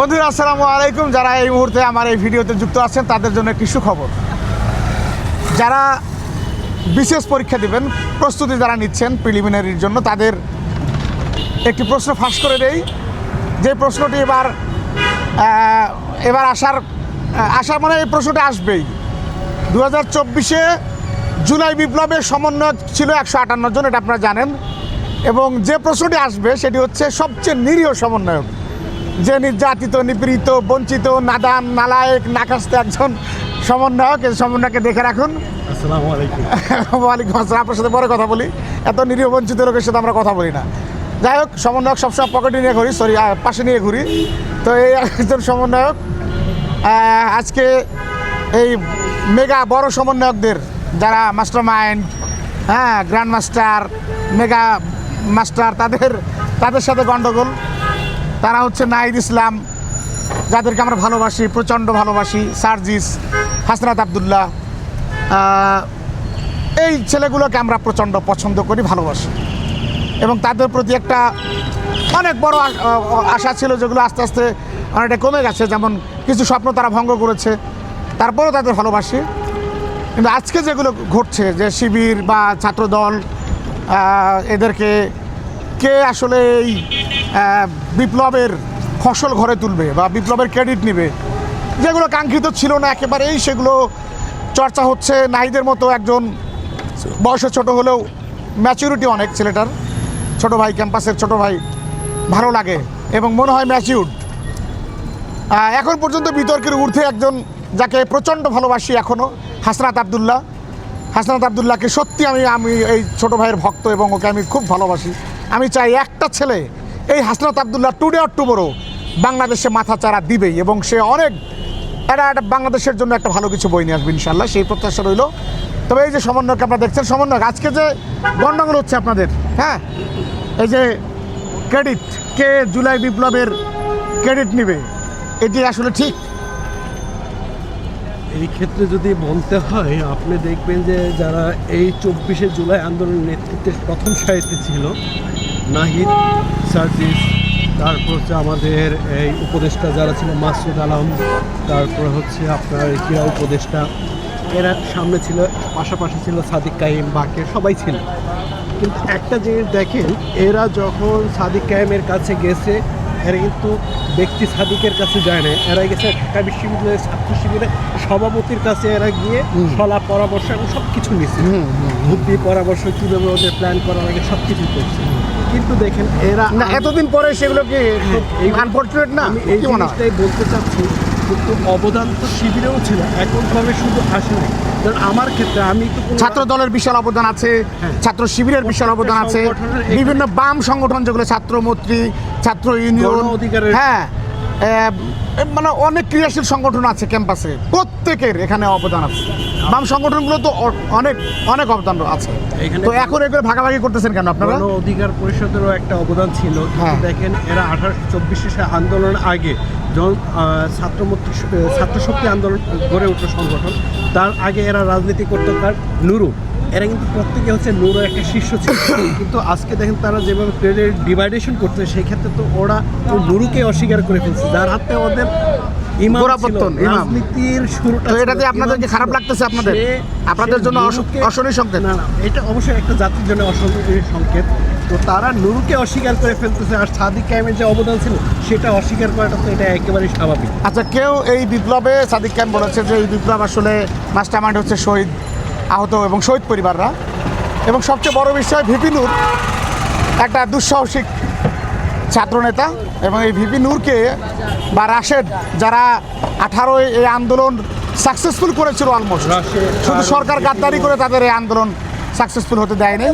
বন্ধুরা, আসসালামু আলাইকুম। যারা এই মুহূর্তে আমার এই ভিডিওতে যুক্ত আছেন, তাদের জন্য একটি সুখবর। যারা বিশেষ পরীক্ষা দিবেন, প্রস্তুতি যারা নিচ্ছেন প্রিলিমিনারির জন্য, তাদের একটি প্রশ্ন ফাঁস করে দেই। যে প্রশ্নটি এবার এবার আসার আসার মানে এই প্রশ্নটি আসবেই। দু হাজার চব্বিশে জুলাই বিপ্লবের সমন্বয় ছিল একশো আটান্ন জন, এটা আপনারা জানেন। এবং যে প্রশ্নটি আসবে, সেটি হচ্ছে সবচেয়ে নিরীহ সমন্বয়ক। যে নির্যাতিত নিপীড়িত বঞ্চিত নাদান নালায়ক নাকাস্ত একজন সমন্বয়ক এই সমন্বয়কে দেখে রাখুন। ওয়ালাইকুম আসসালাম আপনার সাথে পরে কথা বলি। এত নিরীহ বঞ্চিত লোকের সাথে আমরা কথা বলি না। যাই হোক সমন্বয়ক সবসময় পকেটে নিয়ে ঘুরি সরি পাশে নিয়ে ঘুরি। তো এই একজন সমন্বয়ক আজকে এই মেগা বড় সমন্বয়কদের যারা মাস্টার মাইন্ড হ্যাঁ গ্র্যান্ড মাস্টার মেগা মাস্টার তাদের তাদের সাথে গণ্ডগোল তারা হচ্ছে নাহিদ ইসলাম, যাদেরকে আমরা ভালোবাসি, প্রচণ্ড ভালোবাসি, সার্জিস, হাসনাত আবদুল্লাহ এই ছেলেগুলোকে আমরা প্রচণ্ড পছন্দ করি, ভালোবাসি। এবং তাদের প্রতি একটা অনেক বড় আশা ছিল যেগুলো আস্তে আস্তে অনেকটা কমে গেছে। যেমন কিছু স্বপ্ন তারা ভঙ্গ করেছে, তারপরেও তাদের ভালোবাসি। কিন্তু আজকে যেগুলো ঘটছে, যে শিবির বা ছাত্রদল এদেরকে কে আসলে এই বিপ্লবের ফসল ঘরে তুলবে বা বিপ্লবের ক্রেডিট নেবে। যেগুলো কাঙ্ক্ষিত ছিল না, একেবারেই সেগুলো চর্চা হচ্ছে। নাহিদের মতো একজন বয়সে ছোট হলেও ম্যাচিউরিটি অনেক ছেলেটার। ছোট ভাই ক্যাম্পাসের ছোট ভাই ভালো লাগে এবং মনে হয় ম্যাচিউর্ড এখন পর্যন্ত বিতর্কের ঊর্ধ্বে একজন যাকে প্রচণ্ড ভালোবাসি এখনও হাসনাত আবদুল্লাহ। হাসনাত আবদুল্লাহকে সত্যি আমি আমি এই ছোট ভাইয়ের ভক্ত এবং ওকে আমি খুব ভালোবাসি। আমি চাই একটা ছেলে এই Hasnat Abdullah today or tomorrow বাংলাদেশে মাথা চারা দিবেই এবং সে অনেক এটা একটা বাংলাদেশের জন্য একটা ভালো কিছু বই নিয়ে আসবে ইনশাল্লাহ সেই প্রত্যাশা রইল। তবে এই যে সমন্বয়কে আপনারা দেখছেন, সমন্বয়ক, আজকে যে গণ্ডগোল হচ্ছে আপনাদের হ্যাঁ? এই যে ক্রেডিট, কে জুলাই বিপ্লবের ক্রেডিট নেবে, এটি আসলে ঠিক? এই ক্ষেত্রে যদি বলতে হয়, আপনি দেখবেন যে যারা এই চব্বিশে জুলাই আন্দোলনের নেতৃত্বে প্রথম সারিতে ছিল নাহিদ সার্জিস তারপর হচ্ছে আমাদের এই উপদেষ্টা যারা ছিল মাসুদ আলম তারপর হচ্ছে আপনার ক্রীড়া উপদেষ্টা এরা সামনে ছিল পাশাপাশি ছিল সাদিক কাইম বাকের সবাই ছিল। কিন্তু একটা জিনিস দেখেন এরা যখন সাদিক কায়েমের কাছে গেছে এরা কিন্তু ব্যক্তি সাদিকের কাছে যায় না এরা গেছে ঢাকা বিশ্ববিদ্যালয়ের ছাত্র শিবিরের সভাপতির কাছে এরা গিয়ে সলা পরামর্শ এবং সব কিছু নিচ্ছে বুদ্ধি পরামর্শ কীভাবে ওদের প্ল্যান করা লাগে সব কিছু করছে কিন্তু দেখেন এরা না এতদিন পরে সেগুলো কি আনফর্চুনেট না? এই জিনিসটাই বলতে চাচ্ছি কিন্তু অবদান তো শিবিরেও ছিল এককভাবে শুধু আসে নাই কারণ আমার ক্ষেত্রে আমি তো ছাত্র দলের বিশাল অবদান আছে হ্যাঁ। ছাত্র শিবিরের বিশাল অবদান আছে বিভিন্ন বাম সংগঠন যেগুলো ছাত্র মৈত্রী ছাত্র ইউনিয়ন অধিকারের- হ্যাঁ মানে অনেক ক্রিয়াশীল সংগঠন আছে ক্যাম্পাসে প্রত্যেকের এখানে অবদান আছে। বাম সংগঠনগুলো তো অনেক অনেক অবদান আছে। তো এখন এগুলো ভাগাভাগি করতেছেন কেন আপনারা? অধিকার পরিষদেরও একটা অবদান ছিল। হ্যাঁ। দেখেন এরা আঠারো চব্বিশে আন্দোলন আগে যখন ছাত্র ছাত্র শক্তি আন্দোলন গড়ে উঠল সংগঠন। তার আগে এরা রাজনীতি করতে তার নুরু। এরা কিন্তু প্রত্যেকে হচ্ছে নুরু একটা শীর্ষ ছিল কিন্তু আজকে দেখেন তারা যেভাবে ক্রেডিট ডিভাইডেশন করছে সেই ক্ষেত্রে তো ওরা নুরুকে অস্বীকার করে ফেলছে যার হাতে ওদের। রাজনীতির শুরুটা এটাতে আপনাদেরকে খারাপ লাগতেছে আপনাদের? আপনাদের জন্য অশনি সংকেত? না না এটা অবশ্যই একটা জাতির জন্য সংকেত তো তারা নুরুকে অস্বীকার করে ফেলতেছে আর সাদিক কায়েমের যে অবদান ছিল সেটা অস্বীকার করাটা তো এটা একেবারেই স্বাভাবিক আচ্ছা কেউ এই বিপ্লবে সাদিক ক্যাম্প বলেছে যে এই বিপ্লব আসলে মাস্টার মাইন্ড হচ্ছে শহীদ আহত এবং শহীদ পরিবাররা। এবং সবচেয়ে বড় বিষয় ভিপি নূর একটা দুঃসাহসিক ছাত্রনেতা এবং এই ভিপি নূরকে বা রাশেদ যারা আঠারোই এই আন্দোলন সাকসেসফুল করেছিল অলমোস্ট শুধু সরকার গাদ্দারি করে তাদের এই আন্দোলন সাকসেসফুল হতে দেয়নি।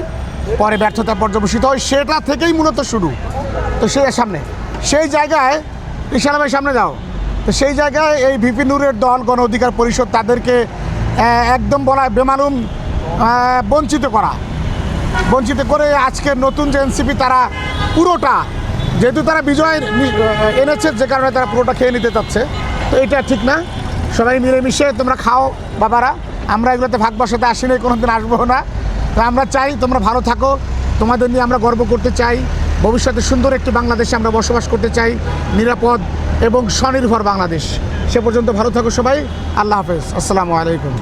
পরে ব্যর্থতা পর্যবসিত হয় সেটা থেকেই মূলত শুরু। তো সেই সামনে সেই জায়গায় ইশানা সামনে যাও। তো সেই জায়গায় এই ভিপি নূরের দল গণ অধিকার পরিষদ তাদেরকে একদম বলা বেমালুম বঞ্চিত করা। বঞ্চিত করে আজকে নতুন যে এনসিপি, তারা পুরোটা, যেহেতু তারা বিজয় এনেছে, যে কারণে তারা পুরোটা খেয়ে নিতে চাচ্ছে। তো এটা ঠিক না। সবাই মিলেমিশে তোমরা খাও, বাবারা। আমরা এগুলোতে ভাগ বসাতে আসি নাই কোনোদিন আসব না। তো আমরা চাই তোমরা ভালো থাকো। তোমাদের নিয়ে আমরা গর্ব করতে চাই। ভবিষ্যতে সুন্দর একটি বাংলাদেশে আমরা বসবাস করতে চাই, নিরাপদ এবং স্বনির্ভর বাংলাদেশ। সে পর্যন্ত ভালো থাকো সবাই, আল্লাহ হাফেজ। আসসালামু আলাইকুম।